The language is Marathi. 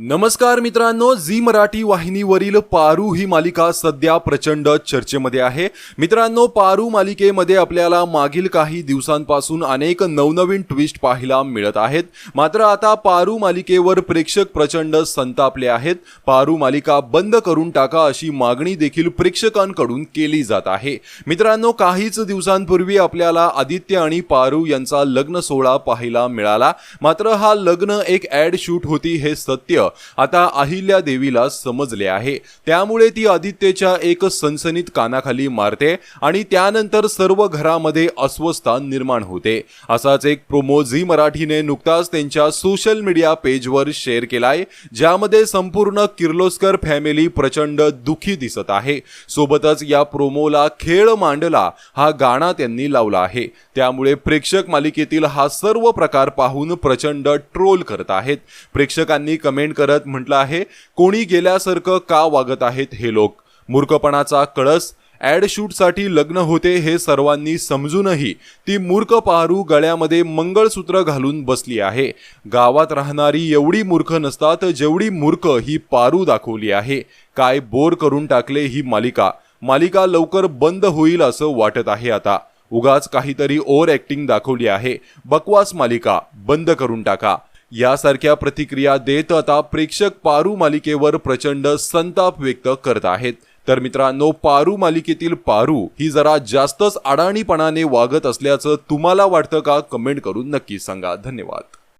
नमस्कार मित्रांनो झी मराठी वाहिनीवरील पारू ही मालिका सध्या प्रचंड चर्चेमध्ये आहे. मित्रांनो पारू मालिकेमध्ये आपल्याला मागील काही दिवसांपासून अनेक नवनवीन ट्विस्ट पाहायला मिळत आहेत. मात्र आता पारू मालिकेवर प्रेक्षक प्रचंड संतापले आहेत. पारू मालिका बंद करून टाका अशी मागणी देखील प्रेक्षकांकडून केली जात आहे. मित्रांनो काहीच दिवसांपूर्वी आपल्याला आदित्य आणि पारू यांचा लग्न सोहळा पाहायला मिळाला. मात्र हा लग्न एक ॲड शूट होती हे सत्य. आता अहिल्या देवीला समजले आहे. त्यामुळे ती आदित्यच्या एक सनसनीत कानाखाली मारते आणि त्यानंतर सर्व घरामध्ये अस्वस्थता निर्माण होते. असाच एक प्रोमो झी मराठीने नुकताच त्यांच्या सोशल मीडिया पेजवर शेअर केलाय ज्यामध्ये संपूर्ण किर्लोस्कर फॅमिली प्रचंड दुखी दिसत आहे. सोबतच या प्रोमोला खेळ मांडला हा गाणा त्यांनी लावला आहे. त्यामुळे प्रेक्षक मालिकेतील हा सर्व प्रकार पाहून प्रचंड ट्रोल करत आहेत. प्रेक्षकांनी कमेंट करत म्हटलं आहे कोणी गेल्यासारखं का वागत आहेत हे लोक? मूर्खपणाचा कळस ॲड शूटसाठी लग्न होते हे सर्वांनी समजूनही ती मूर्ख पारू गळ्यामध्ये मंगळसूत्र घालून बसली आहे. गावात राहणारी एवढी मूर्ख नसतात जेवढी मूर्ख ही पारू दाखवली आहे. काय बोर करून टाकले ही मालिका? मालिका लवकर बंद होईल असं वाटत आहे आता. उगाच काहीतरी ओव्हर ॲक्टिंग दाखवली आहे. बकवास मालिका बंद करून टाका. यासारख्या प्रतिक्रिया देत आता प्रेक्षक पारू मालिकेवर प्रचंड संताप व्यक्त करत आहेत. तर मित्रांनो पारू मालिकेतील पारू ही जरा जास्तच अडाणीपणाने वागत असल्याचं तुम्हाला वाटतं का? कमेंट करून नक्की सांगा. धन्यवाद.